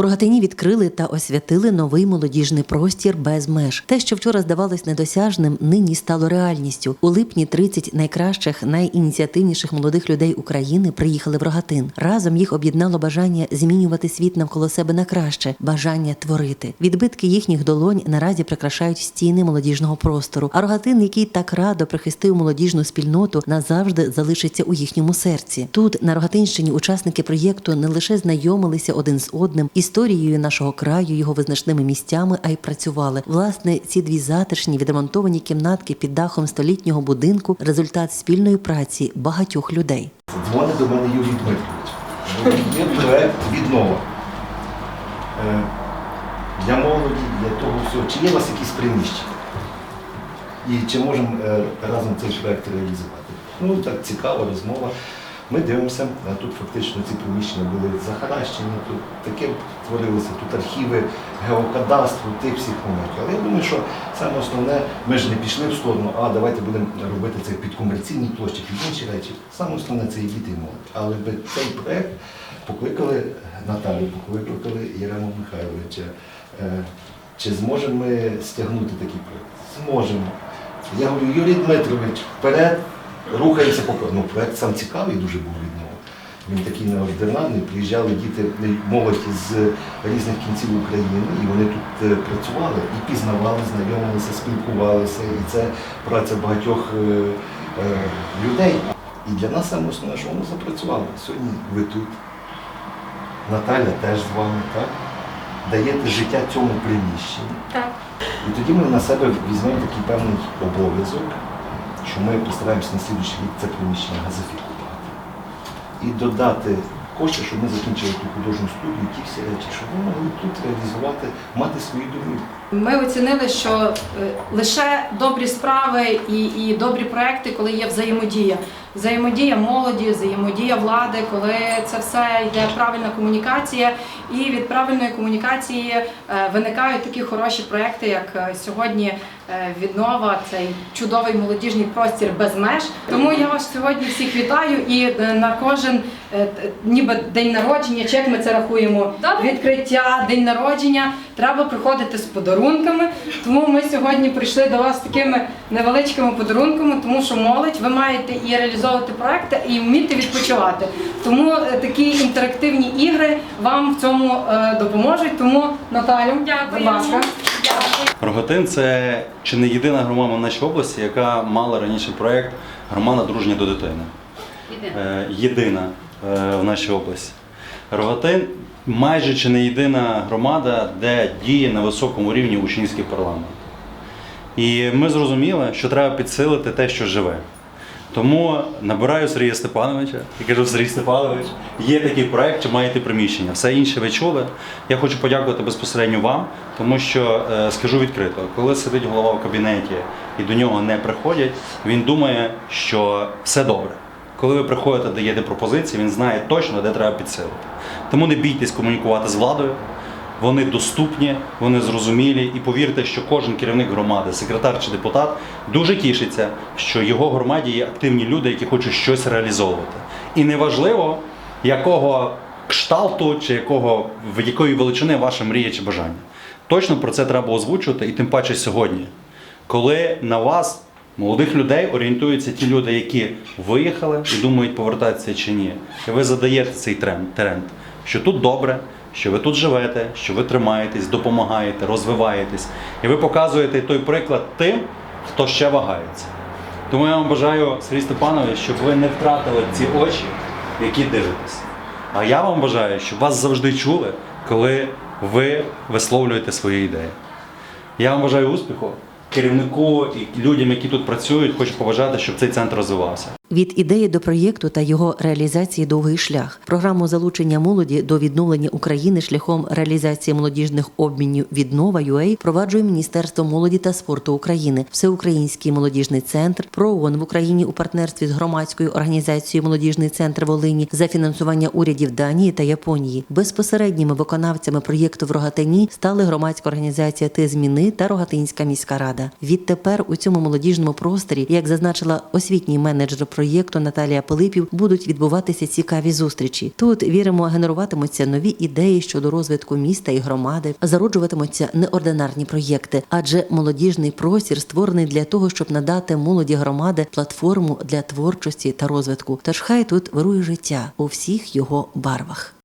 У Рогатині відкрили та освятили новий молодіжний простір без меж. Те, що вчора здавалось недосяжним, нині стало реальністю. У липні 30 найкращих, найініціативніших молодих людей України приїхали в Рогатин. Разом їх об'єднало бажання змінювати світ навколо себе на краще, бажання творити. Відбитки їхніх долонь наразі прикрашають стіни молодіжного простору. А Рогатин, який так радо прихистив молодіжну спільноту, назавжди залишиться у їхньому серці. Тут на Рогатинщині учасники проєкту не лише знайомилися один з одним історією нашого краю, його визначними місцями, а й працювали. Власне, ці дві затишні відремонтовані кімнатки під дахом столітнього будинку результат спільної праці багатьох людей. Дзвонить до мене Юрій Дмитрович. Є проект віднова. Е, Для молоді, для того всього. Чи є у вас якісь приміщення? І чи можемо е, разом цей проект реалізувати? Ну, так цікава розмова. Ми дивимося, а тут фактично ці приміщення були захаращені, тут таке творилося, тут архіви геокадастру, тих всіх моментів. Але я думаю, що саме основне, ми ж не пішли в сторону, а давайте будемо робити це під комерційні площі, під інші речі. Саме основне це і діти і молодь. Але би цей проект покликали Наталю, покликали Єрему Михайловича. Е, Чи зможемо ми стягнути такий проект? Зможемо. Я говорю, Юрій Дмитрович, вперед, рухаємося по Ну, проект сам цікавий дуже був від нього. Він такий неординарний. Приїжджали діти, молодь з різних кінців України, і вони тут е, працювали і пізнавали, знайомилися, спілкувалися. І це праця багатьох е, е, людей. І для нас саме основне, що воно запрацювало. Сьогодні ви тут. Наталя теж з вами, так? Даєте життя цьому приміщенню. Так. І тоді ми на себе візьмемо такий певний обов'язок, що ми постараємося на слідуючий рік це приміщення газифікувати. І додати кошти, щоб ми закінчили ту художню студію, ті всі речі, щоб ми могли тут реалізувати, мати свої домівки. Ми оцінили, що е, лише добрі справи і, і добрі проекти, коли є взаємодія. Взаємодія молоді, взаємодія влади, коли це все йде правильна комунікація, і від правильної комунікації е, виникають такі хороші проекти, як е, сьогодні віднова, цей чудовий молодіжний простір без меж. Тому я вас сьогодні всіх вітаю і на кожен ніби день народження, чи як ми це рахуємо, відкриття, день народження. Треба приходити з подарунками. Тому ми сьогодні прийшли до вас з такими невеличкими подарунками, тому що молодь, ви маєте і реалізовувати проекти, і вміти відпочивати. Тому е, такі інтерактивні ігри вам в цьому е, допоможуть. Тому Наталю, будь Дякую. ласка. Рогатин це чи не єдина громада в нашій області, яка мала раніше проєкт Громада дружня до дитини. Е, Єдина е, в нашій області. Рогатин майже чи не єдина громада, де діє на високому рівні учнівський парламент. І ми зрозуміли, що треба підсилити те, що живе. Тому набираю Сергія Степановича і кажу, Сергій Степанович, є такий проект, чи маєте приміщення. Все інше ви чули. Я хочу подякувати безпосередньо вам, тому що е, скажу відкрито, коли сидить голова в кабінеті і до нього не приходять, він думає, що все добре. Коли ви приходите, даєте пропозиції, він знає точно, де треба підсилити. Тому не бійтесь комунікувати з владою. Вони доступні, вони зрозумілі. І повірте, що кожен керівник громади, секретар чи депутат дуже тішиться, що його громаді є активні люди, які хочуть щось реалізовувати. І неважливо, якого кшталту чи якого в якої величини ваша мрія чи бажання. Точно про це треба озвучувати, і тим паче сьогодні, коли на вас. Молодих людей орієнтуються ті люди, які виїхали і думають повертатися чи ні. І ви задаєте цей тренд, що тут добре, що ви тут живете, що ви тримаєтесь, допомагаєте, розвиваєтесь. І ви показуєте той приклад тим, хто ще вагається. Тому я вам бажаю, Сергій Степанович, щоб ви не втратили ці очі, які дивитесь. А я вам бажаю, щоб вас завжди чули, коли ви висловлюєте свої ідеї. Я вам бажаю успіху керівнику і людям, які тут працюють, хочу побажати, щоб цей центр розвивався. Від ідеї до проєкту та його реалізації довгий шлях. Програму залучення молоді до відновлення України шляхом реалізації молодіжних обмінів віднова UA впроваджує Міністерство молоді та спорту України, Всеукраїнський молодіжний центр, ПРООН в Україні у партнерстві з громадською організацією Молодіжний центр Волині за фінансування урядів Данії та Японії. Безпосередніми виконавцями проєкту в Рогатині стали громадська організація Ти зміни та Рогатинська міська рада. Громада. Відтепер у цьому молодіжному просторі, як зазначила освітній менеджер проєкту Наталія Пилипів, будуть відбуватися цікаві зустрічі. Тут віримо, генеруватимуться нові ідеї щодо розвитку міста і громади, зароджуватимуться неординарні проєкти, адже молодіжний простір створений для того, щоб надати молоді громади платформу для творчості та розвитку. Тож хай тут вирує життя у всіх його барвах.